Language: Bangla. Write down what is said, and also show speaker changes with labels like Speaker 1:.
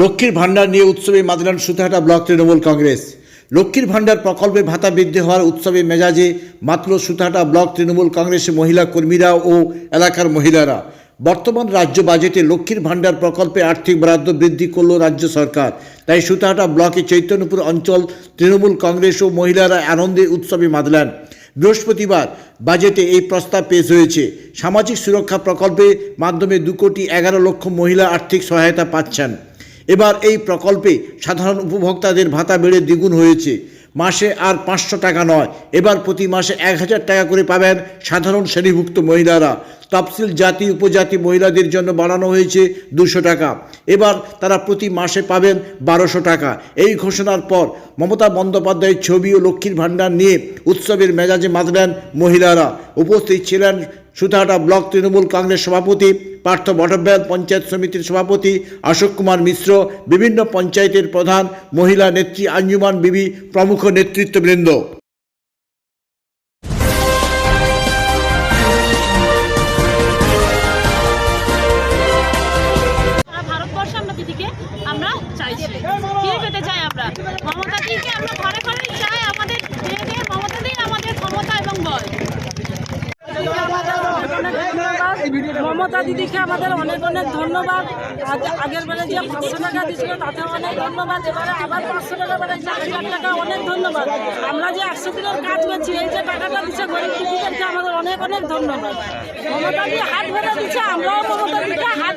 Speaker 1: লক্ষ্মীর ভাণ্ডার নিয়ে উৎসবে মাদলান সুতাহাটা ব্লক তৃণমূল কংগ্রেস। লক্ষ্মীর ভাণ্ডার প্রকল্পে ভাতা বৃদ্ধি হওয়ার উৎসবে মেজাজে মাতল সুতাহাটা ব্লক তৃণমূল কংগ্রেসের মহিলা কর্মীরা ও এলাকার মহিলারা। বর্তমান রাজ্য বাজেটে লক্ষ্মীর ভাণ্ডার প্রকল্পে আর্থিক বরাদ্দ বৃদ্ধি করল রাজ্য সরকার। তাই সুতাহাটা ব্লকে চৈতন্যপুর অঞ্চল তৃণমূল কংগ্রেস ও মহিলারা আনন্দে উৎসবে মাতলেন বৃহস্পতিবার বাজেটে এই প্রস্তাব পেশ হয়েছে। সামাজিক সুরক্ষা প্রকল্পের মাধ্যমে দু কোটি এগারো লক্ষ মহিলা আর্থিক সহায়তা পাচ্ছেন। এবার এই প্রকল্পে সাধারণ উপভোক্তাদের ভাতা বেড়ে দ্বিগুণ হয়েছে। মাসে আর পাঁচশো টাকা নয়। এবার প্রতি মাসে এক হাজার টাকা করে পাবেন সাধারণ শ্রেণীভুক্ত মহিলারা। তফসিল জাতি, উপজাতি মহিলাদের জন্য বাড়ানো হয়েছে দুশো টাকা। এবার তারা প্রতি মাসে পাবেন বারোশো টাকা। এই ঘোষণার পর মমতা বন্দ্যোপাধ্যায়ের ছবি ও লক্ষ্মীর ভাণ্ডার নিয়ে উৎসবের মেজাজে মাতলেন মহিলারা। উপস্থিত ছিলেন সুতাহাটা ব্লক তৃণমূল কংগ্রেস সভাপতি, পার্থ বটব্যাল পঞ্চায়েত সমিতির সভাপতি, অশোক কুমার মিশ্র, বিভিন্ন পঞ্চায়েতের প্রধান, মহিলা নেত্রী আঞ্জুমান বিবি, প্রমুখ নেতৃত্ববৃন্দ।
Speaker 2: আমরা চাইছি। পেতে চাই আমরা। মমতা আমরা ঘরে ঘরে চাই আমাদের মেয়েদের মমতা দিন আমাদের ক্ষমতা এবং বল
Speaker 3: মমতা দিদিকে আমাদের অনেক অনেক ধন্যবাদ। আগের বেলা যে পাঁচশো টাকা দিয়েছিল তাতে অনেক ধন্যবাদ। এবারে আবার পাঁচশো টাকা বেড়ে চার লাখ টাকা, অনেক ধন্যবাদ। আমরা যে একশো দিনের কাজ করছি এই যে টাকাটা দিচ্ছে গরিব দিদিদেরকে আমাদের অনেক অনেক ধন্যবাদ। মমতা দিয়ে হাত ভরে দিচ্ছে, আমরাও মমতা দিদিকে হাত